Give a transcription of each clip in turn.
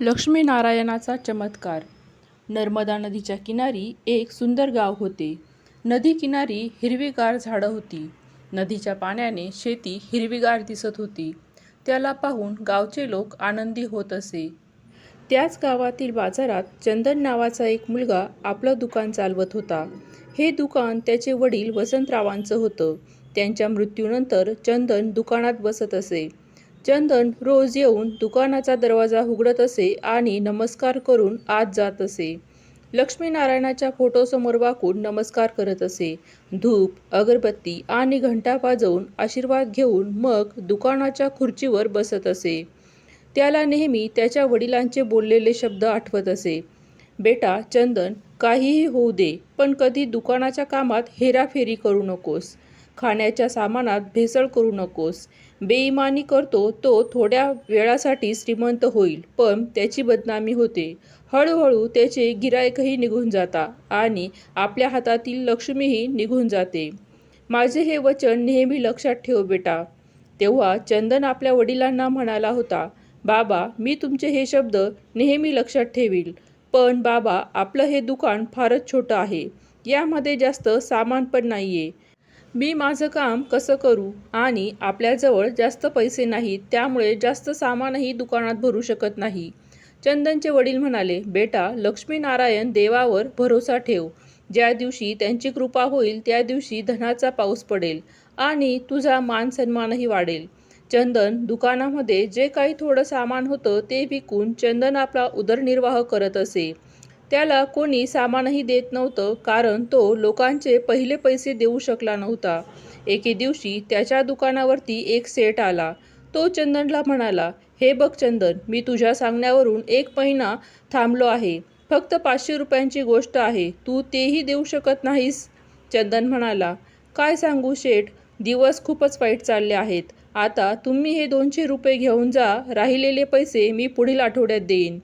लक्ष्मीनारायणाचा चमत्कार. नर्मदा नदीच्या किनारी एक सुंदर गाव होते. नदी किनारी हिरवीगार झाडं होती. नदीच्या पाण्याने शेती हिरवीगार दिसत होती. त्याला पाहून गावचे लोक आनंदी होत असे. त्याच गावातील बाजारात चंदन नावाचा एक मुलगा आपलं दुकान चालवत होता. हे दुकान त्याचे वडील वसंतरावांचं होतं. त्यांच्या मृत्यूनंतर चंदन दुकानात बसत असे. चंदन रोज येऊन दुकानाचा दरवाजा उघडत असे आणि नमस्कार करून आत जात असे. लक्ष्मीनारायणाच्या फोटोसमोर वाकून नमस्कार करत असे. धूप अगरबत्ती आणि घंटा वाजवून आशीर्वाद घेऊन मग दुकानाच्या खुर्चीवर बसत असे. त्याला नेहमी त्याच्या वडिलांचे बोललेले शब्द आठवत असे. बेटा चंदन काहीही होऊ दे पण कधी दुकानाच्या कामात हेराफेरी करू नकोस. खाण्याच्या सामानात भेसळ करू नकोस. बेईमानी करतो तो थोड्या वेळासाठी श्रीमंत होईल पण त्याची बदनामी होते. हळूहळू त्याचे गिरायकही निघून जाता आणि आपल्या हातातील लक्ष्मीही निघून जाते. माझे हे वचन नेहमी लक्षात ठेव बेटा. तेव्हा चंदन आपल्या वडिलांना म्हणाला होता बाबा मी तुमचे हे शब्द नेहमी लक्षात ठेवील पण बाबा आपलं हे दुकान फारच छोटं आहे. यामध्ये जास्त सामान पण नाही आहे मी माझं काम कसं करू आणि आपल्याजवळ जास्त पैसे नाहीत त्यामुळे जास्त सामानही दुकानात भरू शकत नाही. चंदनचे वडील म्हणाले बेटा लक्ष्मीनारायण देवावर भरोसा ठेव. ज्या दिवशी त्यांची कृपा होईल त्या दिवशी धनाचा पाऊस पडेल आणि तुझा मान सन्मानही वाढेल. चंदन दुकानामध्ये जे काही थोडं सामान होतं ते विकून चंदन आपला उदरनिर्वाह करत असे. त्याला कोणी सामानही देत नव्हतं कारण तो लोकांचे पहिले पैसे देऊ शकला नव्हता. एके दिवशी त्याच्या दुकानावरती एक सेट आला. तो चंदनला म्हणाला हे बघ चंदन मी तुझ्या सांगण्यावरून एक महिना थांबलो आहे. फक्त पाचशे रुपयांची गोष्ट आहे. तू तेही देऊ शकत नाहीस? चंदन म्हणाला काय सांगू शेठ दिवस खूपच वाईट चालले आहेत. आता तुम्ही हे दोनशे रुपये घेऊन जा. राहिलेले पैसे मी पुढील आठवड्यात देईन.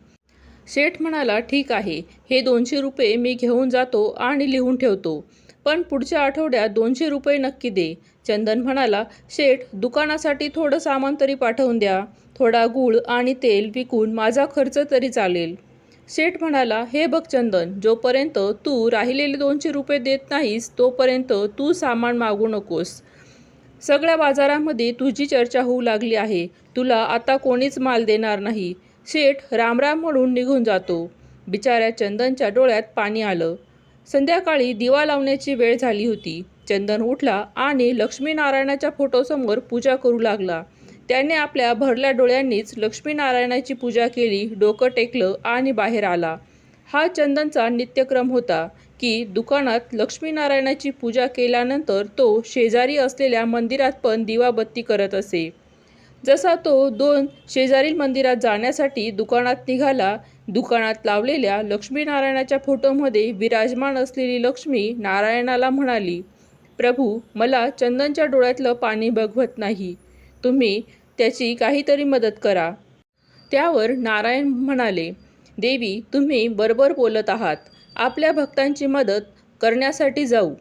शेठ म्हणाला ठीक आहे. हे दोनशे रुपये मी घेऊन जातो आणि लिहून ठेवतो. पण पुढच्या आठवड्यात दोनशे रुपये नक्की दे. चंदन म्हणाला शेठ दुकानासाठी थोडं सामान तरी पाठवून द्या. थोडा गूळ आणि तेल विकून माझा खर्च तरी चालेल. शेठ म्हणाला हे बघ चंदन जोपर्यंत तू राहिलेले दोनशे रुपये देत नाहीस तोपर्यंत तू सामान मागू नकोस. सगळ्या बाजारामध्ये तुझी चर्चा होऊ लागली आहे. तुला आता कोणीच माल देणार नाही. शेठ रामराम म्हणून निघून जातो. बिचाऱ्या चंदनच्या डोळ्यात पाणी आलं. संध्याकाळी दिवा लावण्याची वेळ झाली होती. चंदन उठला आणि लक्ष्मीनारायणाच्या फोटोसमोर पूजा करू लागला. त्याने आपल्या भरल्या डोळ्यांनीच लक्ष्मीनारायणाची पूजा केली डोकं टेकलं आणि बाहेर आला. हा चंदनचा नित्यक्रम होता की दुकानात लक्ष्मीनारायणाची पूजा केल्यानंतर तो शेजारी असलेल्या मंदिरात पण दिवाबत्ती करत असे. जसा तो दोन शेजारील मंदिरात जाण्यासाठी दुकानात निघाला दुकानात लावलेल्या लक्ष्मीनारायणाच्या फोटोमध्ये विराजमान असलेली लक्ष्मी नारायणाला म्हणाली प्रभू मला चंदनच्या डोळ्यातलं पाणी बघवत नाही. तुम्ही त्याची काहीतरी मदत करा. त्यावर नारायण म्हणाले देवी तुम्ही बरोबर बोलत आहात. आपल्या भक्तांची मदत करण्यासाठी जाऊ.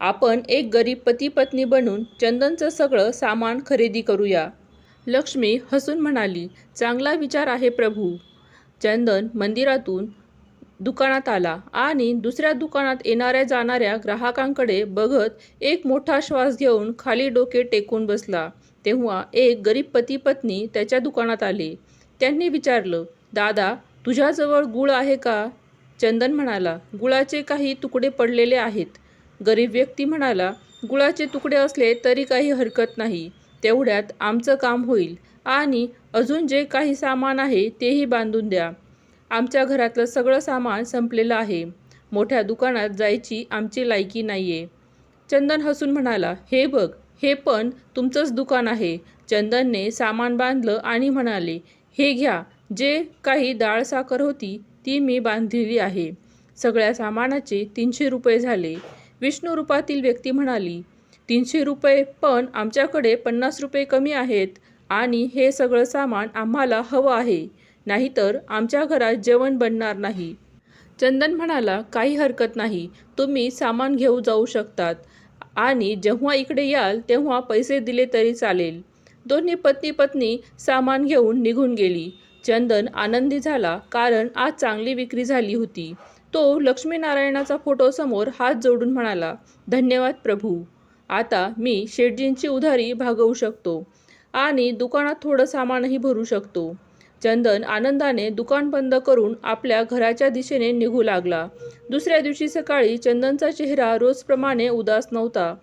आपण एक गरीब पती पत्नी बनून चंदनचं सगळं सामान खरेदी करूया. लक्ष्मी हसून म्हणाली चांगला विचार आहे प्रभू. चंदन मंदिरातून दुकानात आला आणि दुसऱ्या दुकानात येणाऱ्या जाणाऱ्या ग्राहकांकडे बघत एक मोठा श्वास घेऊन खाली डोके टेकून बसला. तेव्हा एक गरीब पती पत्नी त्याच्या दुकानात आले. त्यांनी विचारलं दादा तुझ्याजवळ गुळ आहे का? चंदन म्हणाला गुळाचे काही तुकडे पडलेले आहेत. गरीब व्यक्ती म्हणाला गुळाचे तुकडे असले तरी काही हरकत नाही. तेवढ्यात आमचं काम होईल. आणि अजून जे काही सामान आहे तेही बांधून द्या. आमच्या घरातलं सगळं सामान संपलेलं आहे. मोठ्या दुकानात जायची आमची लायकी नाही आहे चंदन हसून म्हणाला हे बघ हे पण तुमचंच दुकान आहे. चंदनने सामान बांधलं आणि म्हणाले हे घ्या जे काही डाळ साखर होती ती मी बांधलेली आहे. सगळ्या सामानाचे तीनशे रुपये झाले. विष्णू रूपातील व्यक्ती म्हणाली तीनशे रुपये पण आमच्याकडे पन्नास रुपये कमी आहेत आणि हे सगळं सामान आम्हाला हवं आहे नाहीतर आमच्या घरात जेवण बनणार नाही. चंदन म्हणाला काही हरकत नाही तुम्ही सामान घेऊ जाऊ शकतात आणि जेव्हा इकडे याल तेव्हा पैसे दिले तरी चालेल. दोन्ही पत्नी पत्नी सामान घेऊन निघून गेली. चंदन आनंदी झाला कारण आज चांगली विक्री झाली होती. तो लक्ष्मीनारायणाचा फोटोसमोर हात जोडून म्हणाला धन्यवाद प्रभू. आता मी शेटजींची उधारी भागवू शकतो आणि दुकानात थोडं सामानही भरू शकतो. चंदन आनंदाने दुकान बंद करून आपल्या घराच्या दिशेने निघू लागला. दुसऱ्या दिवशी सकाळी चंदनचा चेहरा रोजप्रमाणे उदास नव्हता.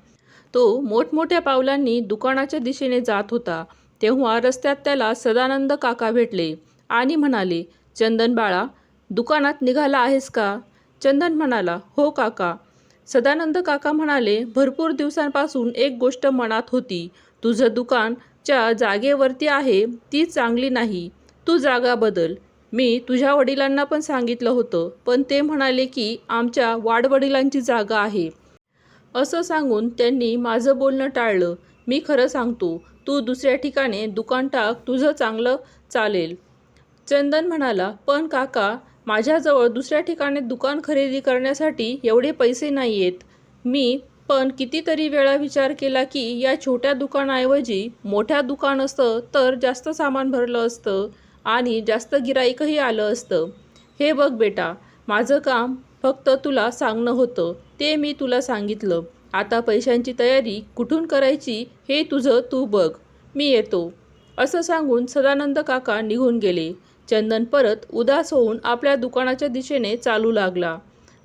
तो मोठमोठ्या पावलांनी दुकानाच्या दिशेने जात होता. तेव्हा रस्त्यात त्याला सदानंद काका भेटले आणि म्हणाले चंदन बाळा दुकानात निघाला आहेस का? चंदन म्हणाला हो काका सदानंद काका म्हणाले भरपूर दिवसांपासून एक गोष्ट मनात होती. तुझं दुकानच्या जागेवरती आहे ती चांगली नाही. तू जागा बदल. मी तुझ्या वडिलांना पण सांगितलं होतं पण ते म्हणाले की आमच्या वाडवडिलांची जागा आहे. असं सांगून त्यांनी माझं बोलणं टाळलं. मी खरं सांगतो तू दुसऱ्या ठिकाणी दुकान टाक तुझं चांगलं चालेल. चंदन म्हणाला पण काका माझ्याजवळ दुसऱ्या ठिकाणी दुकान खरेदी करण्यासाठी एवढे पैसे नाही आहेत मी पण कितीतरी वेळा विचार केला की या छोट्या दुकानाऐवजी मोठ्या दुकान असतं तर जास्त सामान भरलं असतं आणि जास्त गिराईकही आलं असतं. हे बघ बेटा माझं काम फक्त तुला सांगणं होतं ते मी तुला सांगितलं. आता पैशांची तयारी कुठून करायची हे तुझं तू बघ. मी येतो. असं सांगून सदानंद काका निघून गेले. चंदन परत उदास होऊन आपल्या दुकानाच्या दिशेने चालू लागला.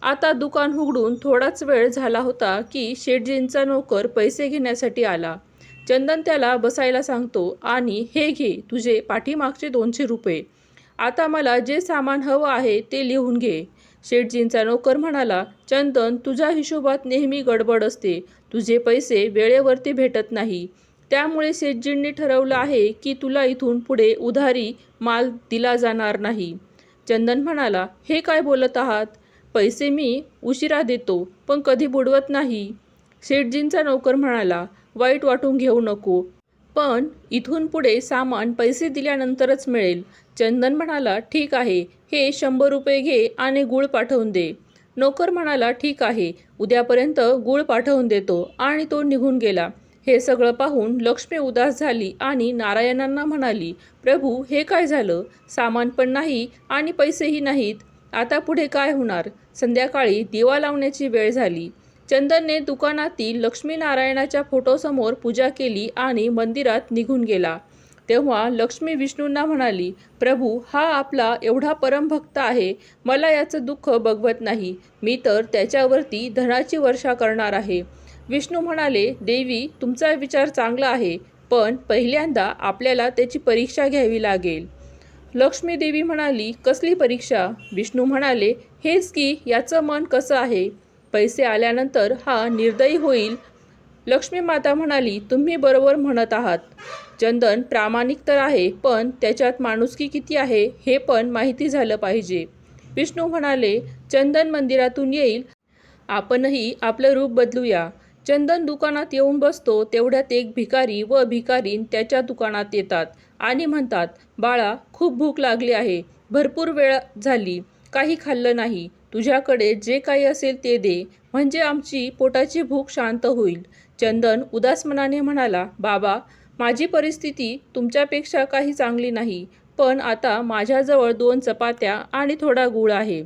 आता दुकान उघडून थोडाच वेळ झाला होता की शेटजींचा नोकर पैसे घेण्यासाठी आला. चंदन त्याला बसायला सांगतो आणि हे घे तुझे पाठीमागचे दोनशे रुपये. आता मला जे सामान हवं आहे ते लिहून घे. शेटजींचा नोकर म्हणाला चंदन तुझ्या हिशोबात नेहमी गडबड असते. तुझे पैसे वेळेवरती भेटत नाही. त्यामुळे शेठजींनी ठरवलं आहे की तुला इथून पुढे उधारी माल दिला जाणार नाही. चंदन म्हणाला हे काय बोलत आहात? पैसे मी उशिरा देतो पण कधी बुडवत नाही. शेठजींचा नोकर म्हणाला वाईट वाटून घेऊ नको पण इथून पुढे सामान पैसे दिल्यानंतरच मिळेल. चंदन म्हणाला ठीक आहे हे शंभर रुपये घे आणि गूळ पाठवून दे. नोकर म्हणाला ठीक आहे उद्यापर्यंत गूळ पाठवून देतो. आणि तो निघून गेला. हे सगळं पाहून लक्ष्मी उदास झाली आणि नारायणांना म्हणाली प्रभू हे काय झालं? सामान पण नाही आणि पैसेही नाहीत. आता पुढे काय होणार? संध्याकाळी दिवा लावण्याची वेळ झाली. चंदनने दुकानातील लक्ष्मीनारायणाच्या फोटोसमोर पूजा केली आणि मंदिरात निघून गेला. तेव्हा लक्ष्मी विष्णूंना म्हणाली प्रभू हा आपला एवढा परमभक्त आहे. मला याचं दुःख बघवत नाही. मी तर त्याच्यावरती धनाची वर्षा करणार आहे. विष्णू म्हणाले देवी तुमचा विचार चांगला आहे पण पहिल्यांदा आपल्याला त्याची परीक्षा घ्यावी लागेल. लक्ष्मी देवी म्हणाली कसली परीक्षा? विष्णू म्हणाले हेच की याचं मन कसं आहे? पैसे आल्यानंतर हा निर्दयी होईल. लक्ष्मी माता म्हणाली तुम्ही बरोबर म्हणत आहात. चंदन प्रामाणिक तर आहे पण त्याच्यात माणुसकी किती आहे हे पण माहिती झालं पाहिजे. विष्णू म्हणाले चंदन मंदिरातून येईल. आपणही आपलं रूप बदलूया. चंदन दुकानात येऊन बसतो तेवढ्यात एक भिकारी व भिकारीन त्याच्या दुकानात येतात आणि म्हणतात बाळा खूप भूक लागली आहे भरपूर वेळ झाली काही खाल्लं नाही तुझ्याकडे जे काही असेल ते दे म्हणजे आमची पोटाची भूक शांत होईल. चंदन उदास मनाने म्हणाला बाबा माझी परिस्थिती तुमच्यापेक्षा काही चांगली नाही पण आता माझ्याजवळ दोन चपात्या आणि थोडा गूळ आहे.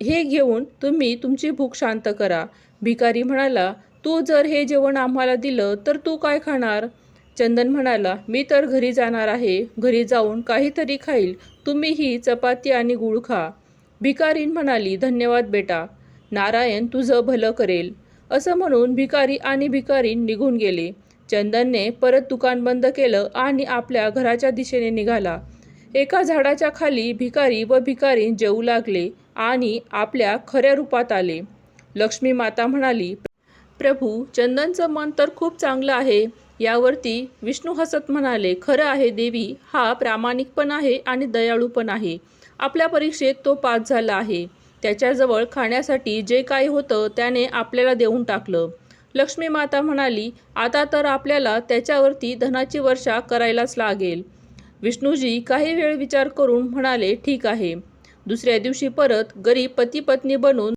हे घेऊन तुम्ही तुमची भूक शांत करा. भिकारी म्हणाला तू जर हे जेवण आम्हाला दिलं तर तू काय खाणार? चंदन म्हणाला मी तर घरी जाणार आहे. घरी जाऊन काहीतरी खाईल. तुम्ही ही चपाती आणि गूळ खा. भिकारीन म्हणाली धन्यवाद बेटा. नारायण तुझं भलं करेल. असं म्हणून भिकारी आणि भिकारीन निघून गेले. चंदनने परत दुकान बंद केलं आणि आपल्या घराच्या दिशेने निघाला. एका झाडाच्या खाली भिकारी व भिकारीन जेवू लागले आणि आपल्या खऱ्या रूपात आले. लक्ष्मी माता म्हणाली प्रभू चंदनचं मन तर खूप चांगलं आहे. यावरती विष्णू हसत म्हणाले खरं आहे देवी हा प्रामाणिक पण आहे आणि दयाळू पण आहे. आपल्या परीक्षेत तो पास झाला आहे. त्याच्याजवळ खाण्यासाठी जे काही होतं त्याने आपल्याला देऊन टाकलं. लक्ष्मी माता म्हणाली आता तर आपल्याला त्याच्यावरती धनाची वर्षा करायलाच लागेल. विष्णूजी काही वेळ विचार करून म्हणाले ठीक आहे. दुसऱ्या दिवशी परत गरीब पती पत्नी बनून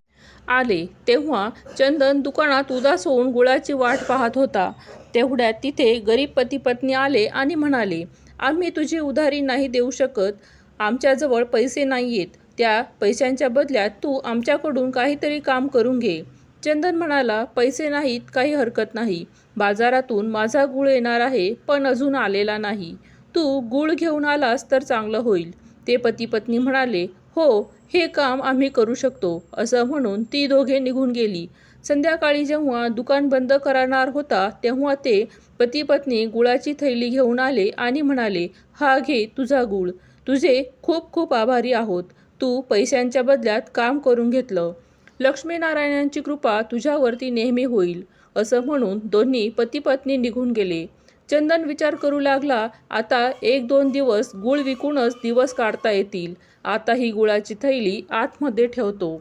आले. तेव्हा चंदन दुकानात उदास होऊन गुळाची वाट पाहत होता. तेवढ्यात तिथे गरीब पती पत्नी आले आणि म्हणाले आम्ही तुझी उधारी नाही देऊ शकत. आमच्याजवळ पैसे नाही आहेत त्या पैशांच्या बदल्यात तू आमच्याकडून काहीतरी काम करून घे. चंदन म्हणाला पैसे नाहीत काही हरकत नाही. बाजारातून माझा गुळ येणार आहे पण अजून आलेला नाही. तू गुळ घेऊन आलास तर चांगलं होईल. ते पती पत्नी म्हणाले हो हे काम आम्ही करू शकतो असं म्हणून ती दोघे निघून गेली. संध्याकाळी जेव्हा दुकान बंद करणार होता तेव्हा ते पती पत्नी गुळाची थैली घेऊन आले आणि म्हणाले हा घे तुझा गुळ. तुझे खूप खूप आभारी आहोत. तू पैशांच्या बदल्यात काम करून घेतलं. लक्ष्मीनारायणांची कृपा तुझ्यावरती नेहमी होईल. असं म्हणून दोन्ही पती पत्नी निघून गेले. चंदन विचार करू लागला आता एक दोन दिवस गुळ विकूनच दिवस काढता येतील. आता ही गुळाची थैली आतमध्ये ठेवतो.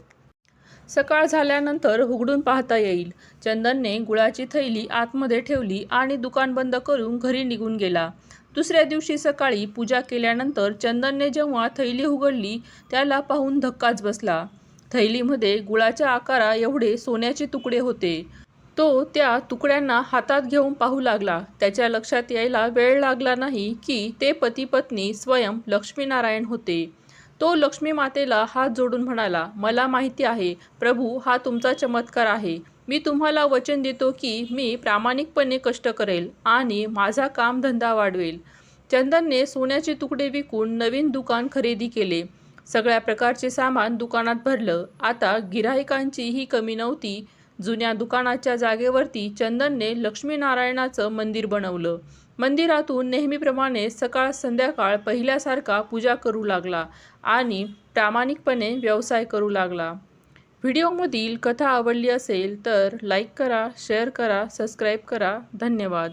सकाळ झाल्यानंतर उघडून पाहता येईल. चंदनने गुळाची थैली आतमध्ये ठेवली आणि दुकान बंद करून घरी निघून गेला. दुसऱ्या दिवशी सकाळी पूजा केल्यानंतर चंदनने जेव्हा थैली उघडली त्याला पाहून धक्काच बसला. थैलीमध्ये गुळाच्या आकारा एवढे सोन्याचे तुकडे होते. तो त्या तुकड्यांना हातात घेऊन पाहू लागला. त्याच्या लक्षात यायला वेळ लागला नाही की ते पती पत्नी स्वयं लक्ष्मीनारायण होते. तो लक्ष्मी मातेला हात जोडून म्हणाला मला माहिती आहे प्रभू हा तुमचा चमत्कार आहे. मी तुम्हाला वचन देतो की मी प्रामाणिकपणे कष्ट करेल आणि माझा कामधंदा वाढवेल. चंदनने सोन्याचे तुकडे विकून नवीन दुकान खरेदी केले. सगळ्या प्रकारचे सामान दुकानात भरलं. आता गिराहिकांचीही कमी नव्हती. जुन्या दुकानाच्या जागेवरती चंदनने लक्ष्मीनारायणाचं मंदिर बनवलं. मंदिरातून नेहमीप्रमाणे सकाळ संध्याकाळ पहिल्यासारखा पूजा करू लागला आणि प्रामाणिकपणे व्यवसाय करू लागला. व्हिडिओमधील कथा आवडली असेल तर लाईक करा शेअर करा सबस्क्राईब करा. धन्यवाद.